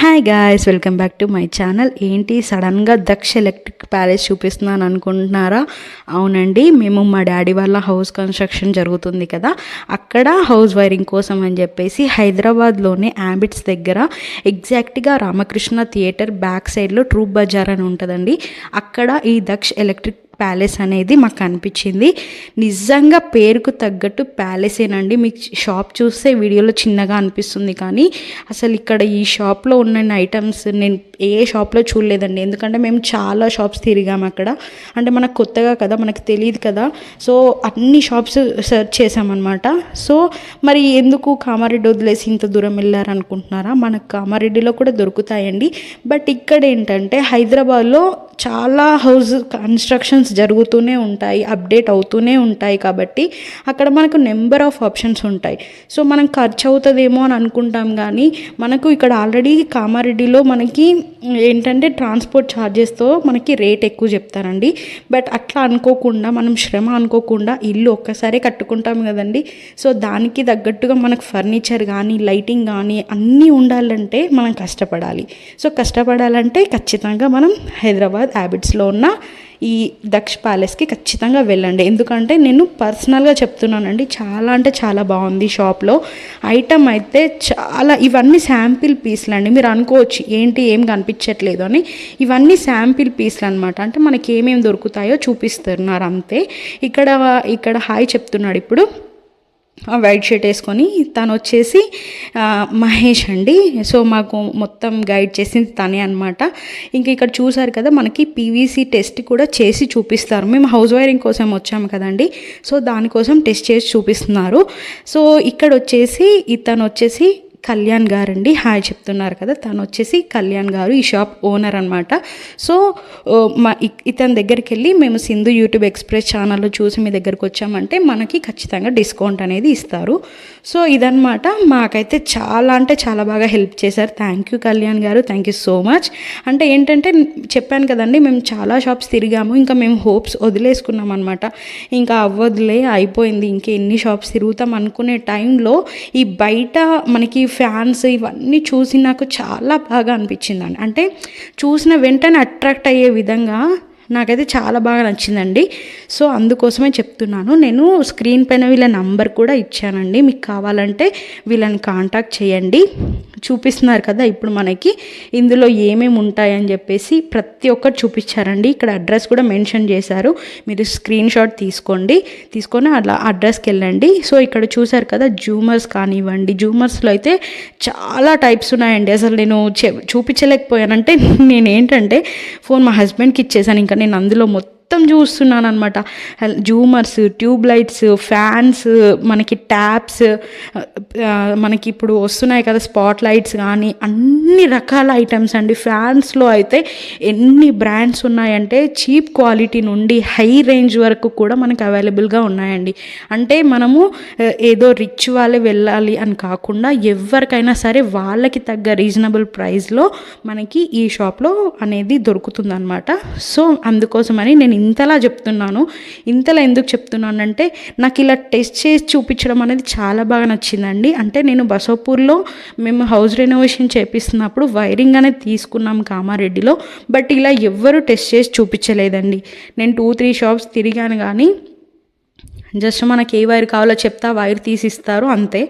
Hi guys welcome back to my channel ఏంటి? సడన్గా Daksha electric palace చూపిస్తున్నాను అనుకుంటున్నారా? అవునండి మేము మా డాడీ వాళ్ళ హౌస్ కన్స్ట్రక్షన్ జరుగుతుంది కదా. అక్కడ హౌస్ వైరింగ్ కోసం అని చెప్పేసి హైదరాబాద్లోనే యాబిట్స్ దగ్గర ఎగ్జాక్ట్గా రామకృష్ణ థియేటర్ బ్యాక్ సైడ్లో ట్రూప్ బజార్ అని ఉంటుందండి. అక్కడ ఈ దక్ష ఎలక్ట్రిక్ ప్యాలెస్ అనేది మాకు కనిపించింది నిజంగా పేరుకు తగ్గట్టు ప్యాలెసేనండి. మీకు షాప్ చూస్తే వీడియోలో చిన్నగా అనిపిస్తుంది కానీ అసలు ఇక్కడ ఈ షాప్లో ఉన్న ఐటమ్స్ నేను ఏ షాప్లో చూడలేదండి. ఎందుకంటే మేము చాలా షాప్స్ తిరిగాము అక్కడ. అంటే మనకు కొత్తగా కదా మనకు తెలియదు కదా. సో అన్ని షాప్స్ సెర్చ్ చేసామన్నమాట సో మరి ఎందుకు కామారెడ్డి వదిలేసి ఇంత దూరం వెళ్ళారనుకుంటున్నారా? మనకు కామారెడ్డిలో కూడా దొరుకుతాయండి. బట్ ఇక్కడ ఏంటంటే హైదరాబాద్లో చాలా హౌస్ కన్స్ట్రక్షన్స్ జరుగుతూనే ఉంటాయి అప్డేట్ అవుతూనే ఉంటాయి కాబట్టి అక్కడ మనకు నెంబర్ ఆఫ్ ఆప్షన్స్ ఉంటాయి. సో మనం ఖర్చు అవుతుందేమో అని అనుకుంటాం కానీ మనకు ఇక్కడ ఆల్రెడీ కామారెడ్డిలో మనకి ఏంటంటే ట్రాన్స్పోర్ట్ ఛార్జెస్తో మనకి రేట్ ఎక్కువ చెప్తారండి. బట్ అట్లా అనుకోకుండా మనం శ్రమ అనుకోకుండా ఇల్లు ఒక్కసారే కట్టుకుంటాం కదండి. సో దానికి తగ్గట్టుగా మనకు ఫర్నిచర్ కానీ లైటింగ్ కానీ అన్నీ ఉండాలంటే మనం కష్టపడాలి. సో కష్టపడాలంటే ఖచ్చితంగా మనం హైదరాబాద్ హ్యాబిట్స్లో ఉన్న ఈ దక్ష ప్యాలెస్కి ఖచ్చితంగా వెళ్ళండి. ఎందుకంటే నేను పర్సనల్గా చెప్తున్నానండి చాలా అంటే చాలా బాగుంది షాప్లో. ఐటమ్ అయితే చాలా ఇవన్నీ శాంపిల్ పీస్లు అండి. మీరు అనుకోవచ్చు ఏంటి ఏం కనిపించట్లేదు అని. ఇవన్నీ శాంపిల్ పీస్లు అనమాట అంటే మనకి ఏమేమి దొరుకుతాయో చూపిస్తున్నారు అంతే. ఇక్కడ ఇక్కడ హాయ్ చెప్తున్నాడు ఇప్పుడు. వైట్ షర్ట్ వేసుకొని తను వచ్చేసి మహేష్ అండి. సో మాకు మొత్తం గైడ్ చేసింది తనే అనమాట ఇంకా ఇక్కడ చూసారు కదా మనకి పీవీసీ టెస్ట్ కూడా చేసి చూపిస్తారు. మేము హౌస్ వైరింగ్ కోసం వచ్చాము కదండి. సో దానికోసం టెస్ట్ చేసి చూపిస్తున్నారు. సో ఇక్కడ వచ్చేసి ఇతను వచ్చేసి కళ్యాణ్ గారు అండి హాయ్ చెప్తున్నారు కదా. తను వచ్చేసి కళ్యాణ్ గారు ఈ షాప్ ఓనర్ అనమాట సో మా ఇతని దగ్గరికి వెళ్ళి మేము సింధు యూట్యూబ్ ఎక్స్ప్రెస్ ఛానల్లో చూసి మీ దగ్గరకు వచ్చామంటే మనకి ఖచ్చితంగా డిస్కౌంట్ అనేది ఇస్తారు. సో ఇదనమాట మాకైతే చాలా అంటే చాలా బాగా హెల్ప్ చేశారు. Thank you Kalyan garu. Thank you so much. అంటే ఏంటంటే చెప్పాను కదండి మేము చాలా షాప్స్ తిరిగాము. ఇంకా మేము హోప్స్ వదిలేసుకున్నాం అనమాట ఇంకా అవ్వదులే అయిపోయింది. ఇంకా ఎన్ని షాప్స్ తిరుగుతాం అనుకునే టైంలో ఈ బయట మనకి ఫ్యాన్స్ ఇవన్నీ చూసి నాకు చాలా బాగా అనిపించిందండి. అంటే చూసిన వెంటనే అట్రాక్ట్ అయ్యే విధంగా నాకైతే చాలా బాగా నచ్చిందండి. సో అందుకోసమే చెప్తున్నాను. నేను స్క్రీన్ పైన వీళ్ళ నంబర్ కూడా ఇచ్చానండి. మీకు కావాలంటే వీళ్ళని కాంటాక్ట్ చేయండి. చూపిస్తున్నారు కదా ఇప్పుడు మనకి ఇందులో ఏమేమి ఉంటాయని చెప్పేసి ప్రతి ఒక్కటి చూపించారండి. ఇక్కడ అడ్రస్ కూడా మెన్షన్ చేశారు. మీరు స్క్రీన్ షాట్ తీసుకోండి. తీసుకొని అలా అడ్రస్కి వెళ్ళండి. సో ఇక్కడ చూసారు కదా జూమర్స్ కానివ్వండి. జూమర్స్లో అయితే చాలా టైప్స్ ఉన్నాయండి. అసలు నేను చె చూపించలేకపోయానంటే నేను ఏంటంటే ఫోన్ మా హస్బెండ్కి ఇచ్చేసాను. ఇంకా నేను అందులో మొత్తం మొత్తం చూస్తున్నాను అనమాట జూమర్స్ ట్యూబ్ లైట్స్ ఫ్యాన్స్ మనకి ట్యాప్స్ మనకి ఇప్పుడు వస్తున్నాయి కదా స్పాట్ లైట్స్ కానీ అన్ని రకాల ఐటమ్స్ అండి. ఫ్యాన్స్లో అయితే ఎన్ని బ్రాండ్స్ ఉన్నాయంటే చీప్ క్వాలిటీ నుండి హై రేంజ్ వరకు కూడా మనకి అవైలబుల్గా ఉన్నాయండి. అంటే మనము ఏదో రిచ్ వాళ్ళే వెళ్ళాలి అని కాకుండా ఎవరికైనా సరే వాళ్ళకి తగ్గ రీజనబుల్ ప్రైస్లో మనకి ఈ షాప్లో అనేది దొరుకుతుందన్నమాట. సో అందుకోసమని నేను ఇంతలా చెప్తున్నాను ఇంతలా ఎందుకు చెప్తున్నానంటే నాకు ఇలా టెస్ట్ చేసి చూపించడం అనేది చాలా బాగా నచ్చిందండి. అంటే నేను బసోపూర్లో మేము హౌస్ రెనోవేషన్ చేపిస్తున్నప్పుడు వైరింగ్ అనేది తీసుకున్నాం కామారెడ్డిలో బట్ ఇలా ఎవ్వరూ టెస్ట్ చేసి చూపించలేదండి. నేను టూ త్రీ షాప్స్ తిరిగాను కానీ జస్ట్ మనకి ఏ వైర్ కావాలో చెప్తా వైర్ తీసిస్తారు అంతే.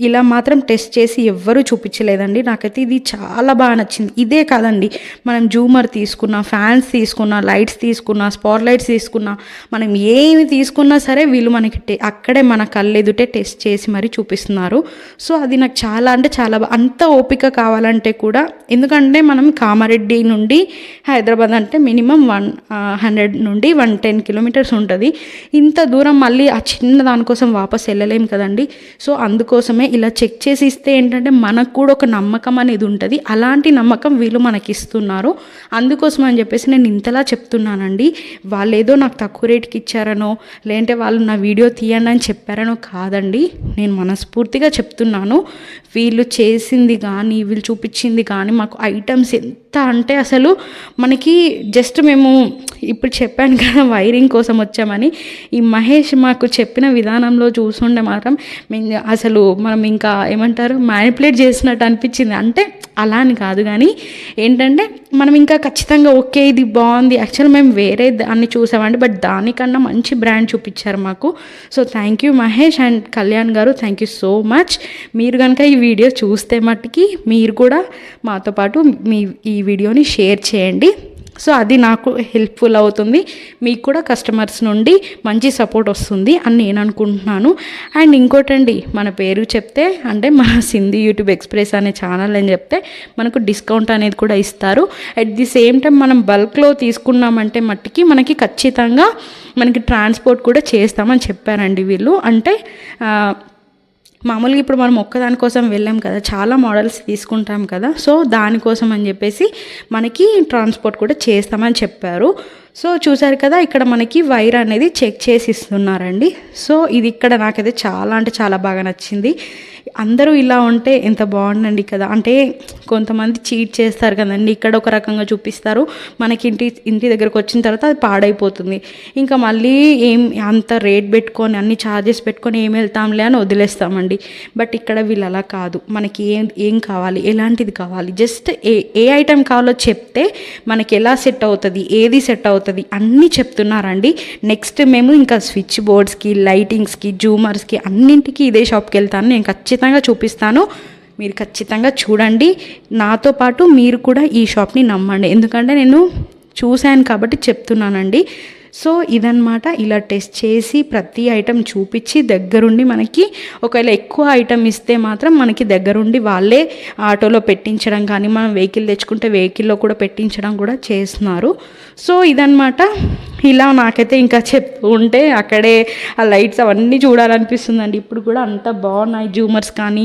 ఇలా మాత్రం టెస్ట్ చేసి ఎవ్వరూ చూపించలేదండి. నాకైతే ఇది చాలా బాగా నచ్చింది. ఇదే కాదండి. మనం జూమర్ తీసుకున్నా ఫ్యాన్స్ తీసుకున్నా లైట్స్ తీసుకున్నా స్పాట్ లైట్స్ తీసుకున్నా మనం ఏమి తీసుకున్నా సరే వీళ్ళు మనకి టె- అక్కడే మన కళ్ళెదుటే టెస్ట్ చేసి మరి చూపిస్తున్నారు. సో అది నాకు చాలా అంటే చాలా అంత ఓపిక కావాలంటే కూడా ఎందుకంటే మనం కామారెడ్డి నుండి హైదరాబాద్ అంటే మినిమం వన్ హండ్రెడ్ నుండి వన్ టెన్ కిలోమీటర్స్ ఉంటుంది. ఇంత దూరం మళ్ళీ ఆ చిన్న దానికోసం వాపస్ వెళ్ళలేం కదండి. సో అందుకోసమే ఇలా చెక్ చేసి ఇస్తే ఏంటంటే మనకు కూడా ఒక నమ్మకం అనేది ఉంటుంది. అలాంటి నమ్మకం వీళ్ళు మనకి ఇస్తున్నారు అందుకోసం అని చెప్పేసి నేను ఇంతలా చెప్తున్నానండి. వాళ్ళు ఏదో నాకు తక్కువ రేట్కి ఇచ్చారనో లేదంటే వాళ్ళు నా వీడియో తీయండి అని చెప్పారనో కాదండి. నేను మనస్ఫూర్తిగా చెప్తున్నాను. వీళ్ళు చేసింది కానీ వీళ్ళు చూపించింది కానీ మాకు ఐటమ్స్ ఎంత అంటే అసలు మనకి జస్ట్ మేము ఇప్పుడు చెప్పాను కదా వైరింగ్ కోసం వచ్చామని ఈ మహేష్ మాకు చెప్పిన విధానంలో చూసుండే మాత్రం మేము అసలు మనం ఇంకా ఏమంటారు మ్యానిపులేట్ చేసినట్టు అనిపించింది. అంటే అలా అని కాదు కానీ ఏంటంటే మనం ఇంకా ఖచ్చితంగా ఓకే ఇది బాగుంది. యాక్చువల్ మేము వేరే దాన్ని చూసామండి బట్ దానికన్నా మంచి బ్రాండ్ చూపించారు మాకు. So thank you Mahesh and Kalyan garu thank you so much మీరు కనుక ఈ వీడియో చూస్తే మట్టుకి మీరు కూడా మాతో పాటు మీ ఈ వీడియోని షేర్ చేయండి. సో అది నాకు హెల్ప్ఫుల్ అవుతుంది. మీకు కూడా కస్టమర్స్ నుండి మంచి సపోర్ట్ వస్తుంది అని నేను అనుకుంటున్నాను. అండ్ ఇంకోటండి మన పేరు చెప్తే అంటే మన సింధీ యూట్యూబ్ ఎక్స్ప్రెస్ అనే ఛానల్ అని చెప్తే మనకు డిస్కౌంట్ అనేది కూడా ఇస్తారు. అట్ ది సేమ్ టైం మనం బల్క్లో తీసుకున్నామంటే మట్టికి మనకి ఖచ్చితంగా మనకి ట్రాన్స్పోర్ట్ కూడా చేస్తామని చెప్పారండి వీళ్ళు. అంటే మామూలుగా ఇప్పుడు మనం ఒక్కదానికోసం వెళ్ళాం కదా చాలా మోడల్స్ తీసుకుంటాం కదా. సో దానికోసం అని చెప్పేసి మనకి ట్రాన్స్పోర్ట్ కూడా చేస్తామని చెప్పారు. సో చూసారు కదా ఇక్కడ మనకి వైర్ అనేది చెక్ చేసి ఇస్తున్నారండి. సో ఇది ఇక్కడ నాకైతే చాలా అంటే చాలా బాగా నచ్చింది. అందరూ ఇలా ఉంటే ఎంత బాగుండండి కదా. అంటే కొంతమంది చీట్ చేస్తారు కదండి ఇక్కడ ఒక రకంగా చూపిస్తారు. మనకి ఇంటి ఇంటి దగ్గరకు వచ్చిన తర్వాత అది పాడైపోతుంది. ఇంకా మళ్ళీ ఏం అంత రేట్ పెట్టుకొని అన్ని ఛార్జెస్ పెట్టుకొని ఏం వెళ్తాంలే అని వదిలేస్తామండి. బట్ ఇక్కడ వీళ్ళు అలా కాదు. మనకి ఏం ఏం కావాలి? ఎలాంటిది కావాలి? జస్ట్ ఏ ఏ ఐటెం కావాలో చెప్తే మనకి ఎలా సెట్ అవుతుంది? ఏది సెట్ అవుతుంది? అన్నీ చెప్తున్నారండి. నెక్స్ట్ మేము ఇంకా స్విచ్ బోర్డ్స్కి లైటింగ్స్కి జూమర్స్కి అన్నింటికి ఇదే షాప్కి వెళ్తాను నేను ఖచ్చితంగా చూపిస్తాను. మీరు ఖచ్చితంగా చూడండి. నాతో పాటు మీరు కూడా ఈ షాప్ని నమ్మండి. ఎందుకంటే నేను చూశాను కాబట్టి చెప్తున్నానండి. సో ఇదన్నమాట ఇలా టెస్ట్ చేసి ప్రతి ఐటెం చూపించి దగ్గరుండి మనకి ఒకవేళ ఎక్కువ ఐటెం ఇస్తే మాత్రం మనకి దగ్గరుండి వాళ్ళే ఆటోలో పెట్టించడం కానీ మనం వెహికల్ తెచ్చుకుంటే వెహికల్లో కూడా పెట్టించడం కూడా చేస్తున్నారు. సో ఇదన్నమాట. ఇలా నాకైతే ఇంకా చెప్తూ ఉంటే అక్కడే ఆ లైట్స్ అవన్నీ చూడాలనిపిస్తుందండి. ఇప్పుడు కూడా అంత బాగున్నాయి జూమర్స్ కానీ